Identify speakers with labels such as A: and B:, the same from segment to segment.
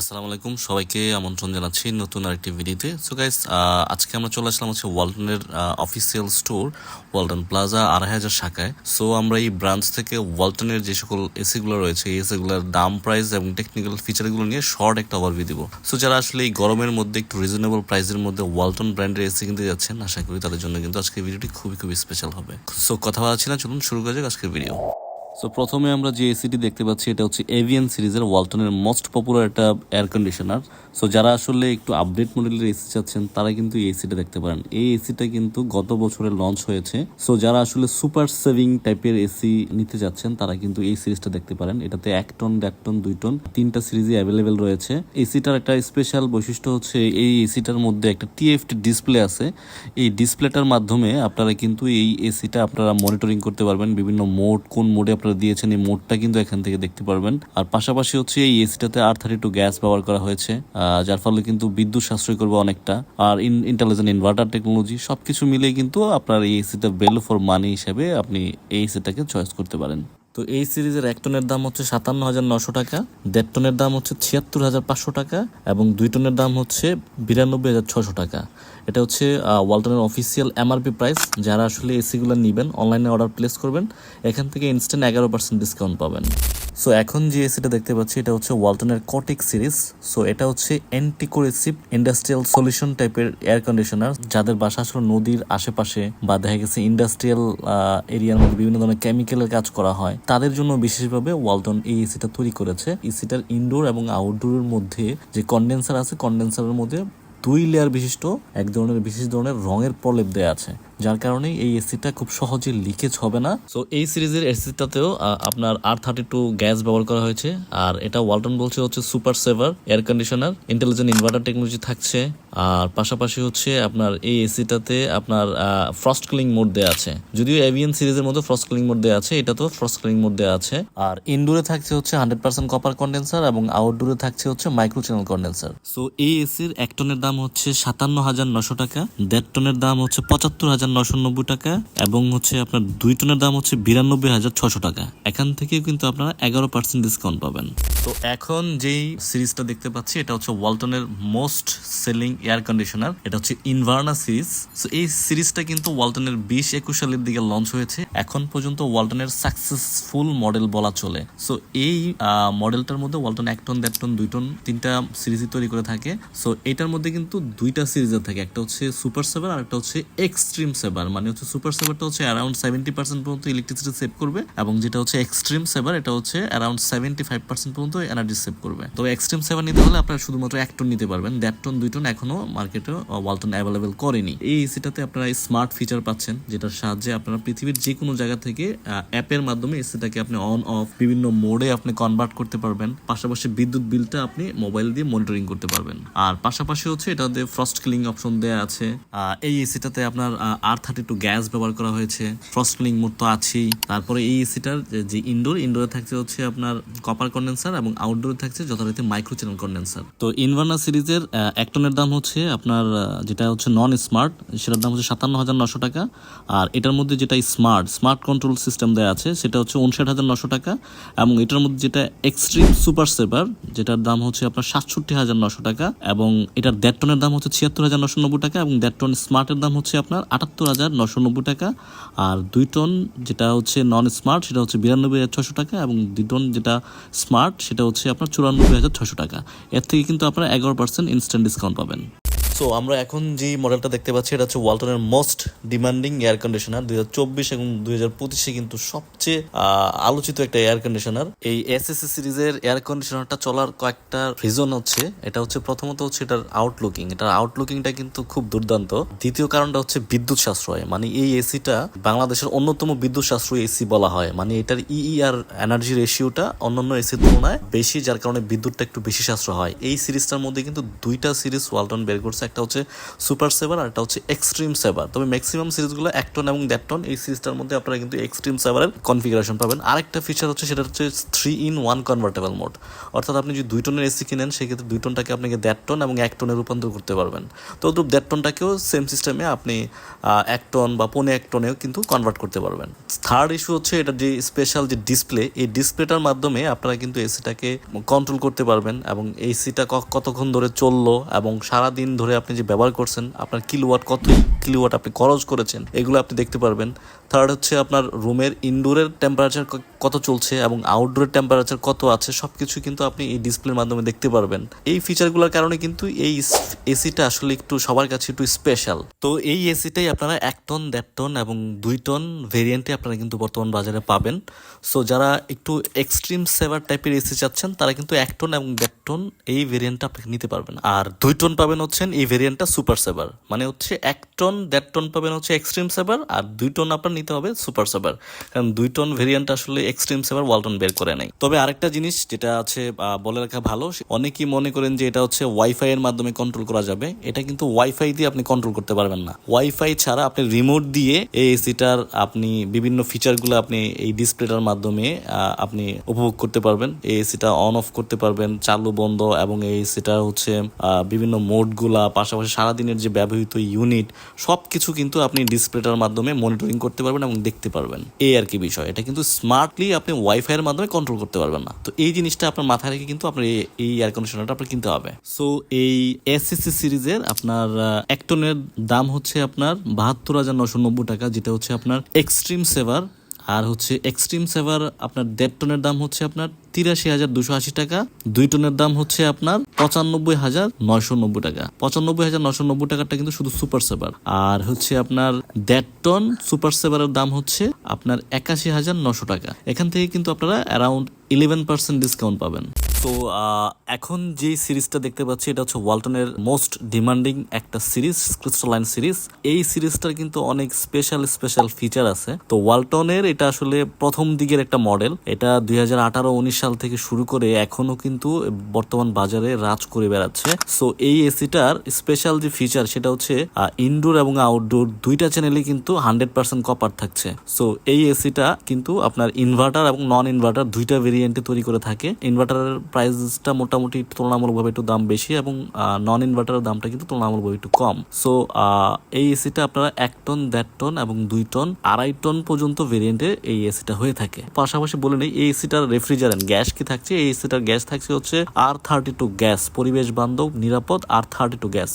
A: আসসালামু আলাইকুম, সবাইকে আমন্ত্রণ জানাচ্ছি নতুন আরেকটি ভিডিওতে। সো গাইস আজকে আমরা চলে আসলাম হচ্ছে ওয়ালটনের অফিসিয়াল স্টোর ওয়ালটন প্লাজা আড়াই হাজার শাখায়। সো আমরা এই ব্রাঞ্চ থেকে ওয়ালটনের যে সকল এসিগুলো রয়েছে, এই এসিগুলোর দাম প্রাইস এবং টেকনিক্যাল ফিচারগুলো নিয়ে শর্ট একটা ওভারভিউ দিব। সো যারা আসলে এই গরমের মধ্যে একটু রিজনেবল প্রাইসের মধ্যে ওয়ালটন ব্র্যান্ডের এসি কিনতে যাচ্ছেন, আশা করি তাদের জন্য কিন্তু আজকের ভিডিওটি খুবই খুবই স্পেশাল হবে। সো কথা বলা না, চলুন শুরু করা যাক আজকের ভিডিও সো প্রথমে আমরা যে এসিটি দেখতে পাচ্ছি, এটা হচ্ছে এভিয়ান সিরিজের ওয়ালটনের মোস্ট পপুলার একটা এয়ার কন্ডিশনার সো যারা আসলে একটু আপডেট মডেলের এসি চাচ্ছেন, তারা কিন্তু এই এসিটা দেখতে পারেন। এই এসিটা কিন্তু গত বছরে লঞ্চ হয়েছে। সো যারা আসলে সুপার সেভিং টাইপের এসি নিতে যাচ্ছেন তারা কিন্তু এই সিরিজটা দেখতে পারেন। এটাতে এক টন দেড় টন দুই টন তিনটা সিরিজই অ্যাভেলেবেল রয়েছে। এসিটার একটা স্পেশাল বৈশিষ্ট্য হচ্ছে, এই এসিটার মধ্যে একটা টিএফটি ডিসপ্লে আছে। এই ডিসপ্লেটার মাধ্যমে আপনারা কিন্তু এই এসিটা আপনারা মনিটরিং করতে পারবেন। বিভিন্ন মোড কোন মোডে আপনারা দিয়েছেন এই মোডটা কিন্তু এখান থেকে দেখতে পারবেন। আর পাশাপাশি হচ্ছে এই এসিটাতে আর থার্টি টু গ্যাস ব্যবহার করা হয়েছে যার ফলে কিন্তু বিদ্যুৎ সাশ্রয় করবে অনেকটা। আর ইন্টেলিজেন্ট ইনভার্টার টেকনোলজি সবকিছু মিলে কিন্তু আপনার এই এসিটা ভ্যালু ফর মানি হিসেবে আপনি এই এসিটাকে চয়েস করতে পারেন। তো এই সিরিজের এক টনের দাম হচ্ছে সাতান্ন হাজার নশো টাকা, দেড় টনের দাম হচ্ছে ছিয়াত্তর হাজার পাঁচশো টাকা এবং দুই টনের দাম হচ্ছে বিরানব্বই হাজার ছশো টাকা। এটা হচ্ছে ওয়ালটনের অফিসিয়াল এমআরপি প্রাইস যারা আসলে এসিগুলো নেবেন অনলাইনে অর্ডার প্লেস করবেন, এখান থেকে ইনস্ট্যান্ট এগারো পার্সেন্ট ডিসকাউন্ট পাবেন। সো এখন যে এসিটা দেখতে পাচ্ছি, এটা হচ্ছে ওয়ালটনের কটিক সিরিজ সো এটা হচ্ছে অ্যান্টিকোরেসিভ ইন্ডাস্ট্রিয়াল সলিউশন টাইপের এয়ার কন্ডিশনার যাদের বাসা আসলে নদীর আশেপাশে বা দেখা গেছে ইন্ডাস্ট্রিয়াল এরিয়ার মধ্যে বিভিন্ন ধরনের কেমিক্যালের কাজ করা হয়, তাদের জন্য বিশেষভাবে ওয়ালটন এই এসিটা তৈরি করেছে। এসিটার ইনডোর এবং আউটডোরের মধ্যে যে কন্ডেন্সার আছে কন্ডেন্সারের মধ্যে দুই লেয়ার বিশিষ্ট, এক ধরনের বিশেষ ধরনের রঙের প্রলেপ দেওয়া আছে। যার কারণে এই এসিটা খুব সহজে লিকেজ হবে না। সো এই সিরিজের এসিটাতেও আপনার আর থার্টি টু গ্যাস ব্যবহার করা হয়েছে। আর এটা ওয়ালটন বলছে হচ্ছে super saver air conditioner intelligent inverter technology থাকছে। আর পাশাপাশি হচ্ছে আপনার এই এসিটাতে আপনার ফ্রস্ট ক্লিং মোড দেওয়া আছে। যদিও এভিয়ান সিরিজের মধ্যে ফ্রস্ট ক্লিং মোড দেওয়া আছে এটা তো ফ্রস্ট ক্লিং মোড দেওয়া আছে। আর ইনডোরে থাকছে হচ্ছে হান্ড্রেড পার্সেন্ট কপার কন্ডেন্সার এবং আউটডোরে থাকছে হচ্ছে মাইক্রো চ্যানেল কন্ডেন্সার সো এই এসির এক টনের দাম হচ্ছে সাতান্ন হাজার নশো টাকা দেড় টনের দাম হচ্ছে পঁচাত্তর হাজার নশো নব্বই টাকা এবং হচ্ছে আপনার দুই টনের দাম হচ্ছে বিরানব্বই হাজার ছশো টাকা। এখান থেকেও কিন্তু আপনারা এগারো পার্সেন্ট ডিসকাউন্ট পাবেন। তো এখন যেই সিরিজটা দেখতে পাচ্ছি, এটা হচ্ছে ওয়ালটনের মোস্ট সেলিং এয়ার কন্ডিশনার, এটা হচ্ছে ইনভার্না সিরিজ। সো এই সিরিজটা কিন্তু ওয়ালটনের বিশ একুশ সালের দিকে লঞ্চ হয়েছে। এখন পর্যন্ত ওয়ালটনের সাকসেসফুল মডেল বলা চলে। সো এই মডেলটার মধ্যে ওয়ালটন এক টন, দেড় টন, দুই টন তিনটা সিরিজই তৈরি করে থাকে। সো এটার মধ্যে কিন্তু দুইটা সিরিজের থাকে, একটা হচ্ছে সুপার সেভার আর একটা হচ্ছে এক্সট্রিম সেভার মানে হচ্ছে সুপার সেভারটা হচ্ছে অ্যারাউন্ড সেভেন্টি পার্সেন্ট পর্যন্ত ইলেকট্রিসিটি সেভ করবে এবং যেটা হচ্ছে এক্সট্রিম সেভার এটা হচ্ছে অ্যারাউন্ড সেভেন্টি ফাইভ পার্সেন্ট পর্যন্ত এনার্জি সেভ করবে। তো এক্সট্রিম সেভার নিতে হলে আপনারা শুধুমাত্র এক টন নিতে পারবেন। দেড় টন দুই টন এখনও মার্কেটে ওয়ালটন অ্যাভেলেবেল করেনি। এই এসিটাতে আপনারা স্মার্ট ফিচার পাচ্ছেন, যেটার সাহায্যে আপনারা পৃথিবীর যে কোনো জায়গা থেকে অ্যাপের মাধ্যমে এসিটাকে আপনি অন অফ বিভিন্ন মোডে আপনি কনভার্ট করতে পারবেন। পাশাপাশি বিদ্যুৎ বিলটা আপনি মোবাইল দিয়ে মনিটরিং করতে পারবেন। আর পাশাপাশি হচ্ছে এটাতে ফ্রস্ট ক্লিং অপশন দেওয়া আছে। এই এসিটাতে আপনার আর থার্টি টু গ্যাস ব্যবহার করা হয়েছে ফ্রস্ট ক্লিং মোড তো আছেই তারপরে এই এসিটার যে ইনডোর ইনডোরে থাকছে হচ্ছে আপনার কপার কন্ডেন্সার এবং আউটডোরে থাকছে যথারীতি মাইক্রো চ্যানেল কন্ডেন্সার তো ইনভার্না সিরিজের একটনের দাম হচ্ছে আপনার যেটা হচ্ছে নন স্মার্ট সেটার দাম হচ্ছে সাতান্ন হাজার নশো টাকা। আর এটার মধ্যে যেটা স্মার্ট স্মার্ট কন্ট্রোল সিস্টেম দেওয়া আছে, সেটা হচ্ছে উনষাট হাজার নশো টাকা। এবং এটার মধ্যে যেটা এক্সট্রিম সুপার সেভার যেটার দাম হচ্ছে আপনার সাতষট্টি হাজার নশো টাকা। এবং এটার দেড় টনের দাম হচ্ছে ছিয়াত্তর হাজার নশো নব্বই টাকা এবং দেড় টন স্মার্টের দাম হচ্ছে আপনার আটাত্তর হাজার নশো নব্বই টাকা। আর দুই টন যেটা হচ্ছে নন স্মার্ট সেটা হচ্ছে বিরানব্বই হাজার ছশো টাকা এবং দুই টন যেটা স্মার্ট সেটা হচ্ছে আপনার চুরানব্বই হাজার ছশো টাকা। এর থেকে কিন্তু আপনারা এগারো পার্সেন্ট ইনস্ট্যান্ট ডিসকাউন্ট পাবেন। সো আমরা এখন যে মডেলটা দেখতে পাচ্ছি, এটা হচ্ছে ওয়ালটনের মোস্ট ডিমান্ডিং এয়ার কন্ডিশনার দুই হাজার চব্বিশ এবং দুই হাজার পঁচিশে কিন্তু সবচেয়ে আলোচিত একটা এয়ার কন্ডিশনার এই এসএসসি সিরিজের এয়ার কন্ডিশনারটা চলার কয়েকটা রিজন হচ্ছে। এটা হচ্ছে প্রথমত হচ্ছে এটার আউটলুকিং এটার আউটলুকিংটা কিন্তু খুব দুর্দান্ত। দ্বিতীয় কারণটা হচ্ছে বিদ্যুৎ সাশ্রয়। মানে এই এসিটা বাংলাদেশের অন্যতম বিদ্যুৎ সাশ্রয় এসি বলা হয়। মানে এটার ইই আর এনার্জি রেশিওটা অন্যান্য এসির তুলনায় বেশি, যার কারণে বিদ্যুৎটা একটু বেশি সাশ্রয় হয়। এই সিরিজটার মধ্যে কিন্তু দুইটা সিরিজ ওয়ালটন বের করছে। একটা হচ্ছে সুপার সেভার আর একটা হচ্ছে এক্সট্রিম সেভার তবে ম্যাক্সিমাম সিরিজগুলো এক টন এবং দেড় টন এই সিরিজটার মধ্যে আপনারা কিন্তু এক্সট্রিম সেভারের কনফিগারেশন পাবেন। আরেকটা ফিচার হচ্ছে সেটা হচ্ছে three in one convertible mode অর্থাৎ আপনি যদি দুই টনের এসি কিনেন, সেক্ষেত্রে দুই টনটাকে আপনাকে দেড় টন এবং এক টনে রূপান্তর করতে পারবেন। তো দেড় টনটাকেও সেম সিস্টেমে আপনি এক টন বা পৌনে এক টনেও কিন্তু কনভার্ট করতে পারবেন। থার্ড ইস্যু হচ্ছে এটা যে স্পেশাল যে ডিসপ্লে এই ডিসপ্লেটার মাধ্যমে আপনারা কিন্তু এসিটাকে কন্ট্রোল করতে পারবেন এবং এসিটা কতক্ষণ ধরে চলল এবং সারা দিন ধরে আপনি যে ব্যবহার করছেন, আপনার কিলোওয়াট কত কিলোওয়াট আপনি খরচ করেছেন, এগুলো আপনি দেখতে পারবেন। থার্ড হচ্ছে আপনার রুমের ইনডোরের টেম্পারেচার কত চলছে এবং আউটডোরের টেম্পারেচার কত আছে সব কিছু কিন্তু আপনি এই ডিসপ্লের মাধ্যমে দেখতে পারবেন। এই ফিচারগুলোর কারণে কিন্তু এই এসিটা আসলে একটু সবার কাছে একটু স্পেশাল তো এই এসিটাই আপনারা এক টন দেড় টন এবং দুই টন ভেরিয়েন্টে আপনারা কিন্তু বর্তমান বাজারে পাবেন। সো যারা একটু এক্সট্রিম সেভার টাইপের এসি চাচ্ছেন, তারা কিন্তু এক টন এবং দেড় টন এই ভেরিয়েন্টটা আপনাকে নিতে পারবেন। আর দুই টন পাবেন হচ্ছেন এই ভেরিয়েন্টটা সুপার সেভার মানে হচ্ছে এক টন দেড় টন পাবেন হচ্ছে এক্সট্রিম সেভার আর দুই টন আপনার নিতে হবে সুপার সেভার কারণ দুই টন ভেরিয়েন্ট আসলে এক্সট্রিম সেভার ওয়ালটন বের করে নেয়। তবে আরেকটা জিনিস যেটা আছে বলে রাখা ভালো অনেকেই মনে করেন যে এটা হচ্ছে ওয়াইফাই এর মাধ্যমে কন্ট্রোল করা যাবে। এটা কিন্তু ওয়াইফাই দিয়ে আপনি কন্ট্রোল করতে পারবেন না। ওয়াইফাই ছাড়া আপনি রিমোট দিয়ে এই এসিটার আপনি বিভিন্ন ফিচারগুলো আপনি এই ডিসপ্লেটার মাধ্যমে আপনি উপভোগ করতে পারবেন। এই এসিটা অন অফ করতে পারবেন, চালু, বন্ধ এবং এই এসিটা হচ্ছে বিভিন্ন মোডগুলা পাশাপাশি সারাদিনের যে ব্যবহৃত ইউনিট সব কিছু কিন্তু আপনি ডিসপ্লেটার মাধ্যমে মনিটরিং করতে পারবেন এবং দেখতে পারবেন। এই আর কি বিষয়। এটা কিন্তু স্মার্টলি আপনি ওয়াইফাইয়ের মাধ্যমে কন্ট্রোল করতে পারবেন না। তো এই জিনিসটা আপনার মাথায় রেখে কিন্তু আপনার এই- এয়ার কন্ডিশনারটা আপনার কিনতে হবে। সো এই এসএসসি সিরিজের আপনার একটনের এক টনের দাম হচ্ছে আপনার বাহাত্তর হাজার নশো নব্বই টাকা, যেটা হচ্ছে আপনার এক্সট্রিম সেভার আর হচ্ছে এক্সট্রিম সেভার আপনার দেড় টনের দাম হচ্ছে আপনার তিরাশি হাজার দুশো আশি টাকা। দুই টনের দাম হচ্ছে আপনার পঁচানব্বই হাজার নয়শো নব্বই টাকা। পঁচানব্বই হাজার নয়শো নব্বই টাকাটা কিন্তু শুধু সুপার সেভার আর হচ্ছে আপনার দেড় টন সুপার সেভারের দাম হচ্ছে আপনার একাশি হাজার নশো টাকা। এখান থেকে কিন্তু আপনারা অ্যারাউন্ড ইলেভেন পার্সেন্ট ডিসকাউন্ট পাবেন। তো এখন যে সিরিজটা দেখতে পাচ্ছি, এটা হচ্ছে ওয়ালটনের মোস্ট ডিমান্ডিং একটা সিরিজ ক্রিস্টালাইন সিরিজ। এই সিরিজটার কিন্তু অনেক স্পেশাল স্পেশাল ফিচার আছে। তো ওয়ালটনের এটা আসলে প্রথম দিকের একটা মডেল। এটা দুই হাজার আঠারো, উনিশ সাল থেকে শুরু করে এখনও কিন্তু বর্তমান বাজারে রাজ করে বেড়াচ্ছে। সো, এই এসিটার স্পেশাল যে ফিচার, সেটা হচ্ছে ইনডোর এবং আউটডোর দুইটা চ্যানেলে কিন্তু হান্ড্রেড পার্সেন্ট কপার থাকছে। সো, এই এসিটা কিন্তু আপনার ইনভার্টার এবং নন ইনভার্টার দুইটা ভেরিয়েন্টে তৈরি করে থাকে। ইনভার্টারের প্রাইসটা মোটামুটি তুলনামূলকভাবে একটু দাম বেশি এবং নন ইনভার্টারের দামটা কিন্তু তুলনামূলকভাবে একটু কম। সো এই এসিটা আপনারা এক টন দেড় টন এবং দুই টন আড়াই টন পর্যন্ত ভেরিয়েন্টে এই এসিটা হয়ে থাকে। পাশাপাশি বলে নেই, এই এসিটার রেফ্রিজারেন্ট গ্যাস কি থাকছে? এই এসিটার গ্যাস থাকছে হচ্ছে আর থার্টি টু গ্যাস পরিবেশ বান্ধব, নিরাপদ আর থার্টি টু গ্যাস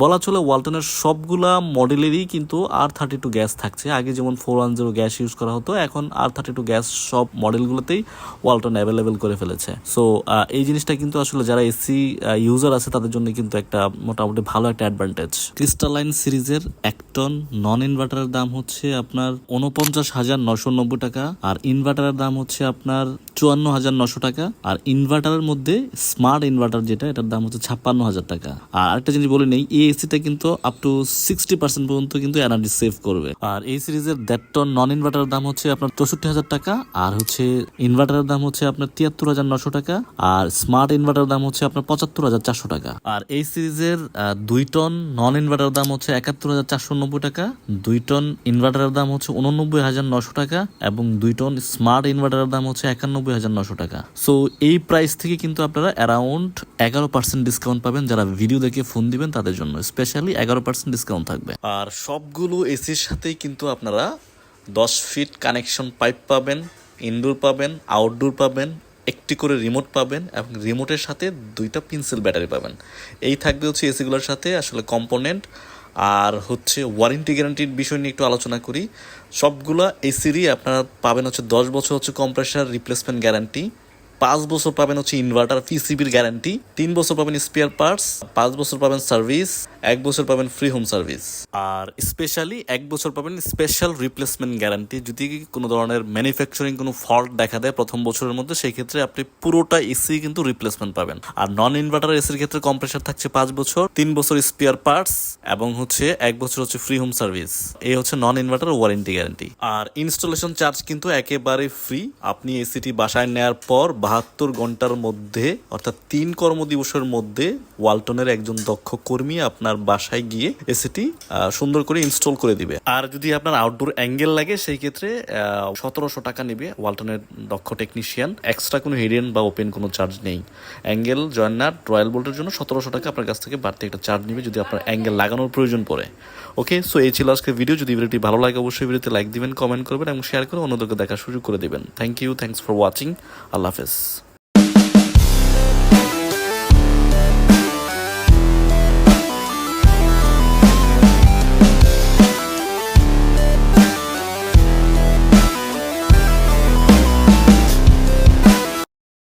A: বলা চলে ওয়ালটনের সবগুলা মডেলেরই কিন্তু আর থার্টি টু গ্যাস থাকছে। আগে যেমন four one zero gas use করা হতো, এখন আর থার্টি টু গ্যাস সব মডেলগুলোতেই ওয়ালটন অ্যাভেলেবেল করে ফেলেছে। সো এই জিনিসটা কিন্তু আসলে যারা এসি ইউজার আছে, তাদের জন্য কিন্তু একটা মোটামুটি ভালো একটা অ্যাডভান্টেজ ক্রিস্টালাইন সিরিজের এক টন নন ইনভার্টারের দাম হচ্ছে আপনার উনপঞ্চাশ হাজার নশো নব্বই টাকা, আর ইনভার্টারের দাম হচ্ছে আপনার চুয়ান্ন হাজার নশো টাকা, আর ইনভার্টারের মধ্যে স্মার্ট ইনভার্টার যেটা, এটার দাম হচ্ছে ছাপ্পান্ন হাজার টাকা। আর একটা জিনিস বলে নেই, এই এসিটা কিন্তু আপ টু সিক্সটি পার্সেন্ট পর্যন্ত কিন্তু এনার্জি সেভ করবে। আর এই সিরিজের দেড় টন নন ইনভার্টারের দাম হচ্ছে আপনার চৌষট্টি হাজার টাকা, আর হচ্ছে ইনভার্টারের দাম হচ্ছে আপনার তিয়াত্তর হাজার নশো টাকা আর স্মার্ট ইনভার্টারের দাম হচ্ছে আপনার পঁচাত্তর হাজার চারশো টাকা। আর এই সিরিজের দুই টন নন ইনভার্টার দাম হচ্ছে একাত্তর হাজার চারশো নব্বই টাকা দুই টন ইনভার্টারের দাম হচ্ছে উননব্বই হাজার নশো টাকা এবং দুই টন স্মার্ট ইনভার্টারের দাম হচ্ছে একানব্বই হাজার নশো টাকা। সো এই প্রাইস থেকে কিন্তু আপনারা অ্যারাউন্ড এগারো পার্সেন্ট ডিসকাউন্ট পাবেন। যারা ভিডিও দেখে ফোন দিবেন তাদের জন্য স্পেশালি এগারো পার্সেন্ট ডিসকাউন্ট থাকবে। আর সবগুলো এসির সাথেই কিন্তু আপনারা দশ ফিট কানেকশন পাইপ পাবেন ইনডোর পাবেন আউটডোর পাবেন একটি করে রিমোট পাবেন এবং রিমোটের সাথে দুইটা পেন্সিল ব্যাটারি পাবেন। এই থাকবে হচ্ছে এসিগুলোর সাথে আসলে কম্পোনেন্ট আর হচ্ছে ওয়ারেন্টি গ্যারান্টির বিষয় নিয়ে একটু আলোচনা করি। সবগুলা এসিরই আপনারা পাবেন হচ্ছে দশ বছর হচ্ছে কম্প্রেসার রিপ্লেসমেন্ট গ্যারান্টি পাঁচ বছর পাবেন হচ্ছে ইনভার্টার পিসিবির গ্যারান্টি তিন বছর পাবেন স্পেয়ার পার্টস পাঁচ বছর পাবেন সার্ভিস এক বছর পাবেন ফ্রি হোম সার্ভিস আর স্পেশালি এক বছর পাবেন স্পেশাল রিপ্লেসমেন্ট গ্যারান্টি যদি কোনো ধরনের ম্যানুফ্যাকচারিং কোনো ফল্ট দেখা দেয় প্রথম বছরের মধ্যে, সেই ক্ষেত্রে আপনি পুরোটা এসি কিন্তু রিপ্লেসমেন্ট পাবেন। আর নন ইনভার্টার এসির ক্ষেত্রে কম্প্রেসার থাকছে পাঁচ বছর, তিন বছর স্পেয়ার পার্টস এবং হচ্ছে এক বছর হচ্ছে ফ্রি হোম সার্ভিস এই হচ্ছে নন ইনভার্টার ওয়ারেন্টি গ্যারান্টি আর ইনস্টলেশন চার্জ কিন্তু একেবারে ফ্রি আপনি এসিটি বাসায় নেওয়ার পর বাহাত্তর ঘণ্টার মধ্যে, অর্থাৎ তিন কর্মদিবসের মধ্যে, ওয়ালটনের একজন দক্ষ কর্মী আপনার বাসায় গিয়ে এসিটি সুন্দর করে ইনস্টল করে দিবে। আর যদি আপনার আউটডোর অ্যাঙ্গেল লাগে, সেই ক্ষেত্রে সতেরোশো টাকা নেবে ওয়ালটনের দক্ষ টেকনিশিয়ান এক্সট্রা কোনো হিডেন বা ওপেন কোনো চার্জ নেই। অ্যাঙ্গেল জয়েন্নার রয়্যাল বোল্টের জন্য সতেরোশো টাকা আপনার কাছ থেকে বাড়তি একটা চার্জ নেবে যদি আপনার অ্যাঙ্গেল লাগানোর প্রয়োজন পড়ে। ওকে সো এই ছিল আজকের ভিডিও যদি ভিডিওটি ভালো লাগে, অবশ্যই ভিডিওতে লাইক দিবেন কমেন্ট করবেন এবং শেয়ার করে অন্যদেরকে দেখার সুযোগ করে দেবেন। Thank you thanks for watching আল্লাহ হাফেজ।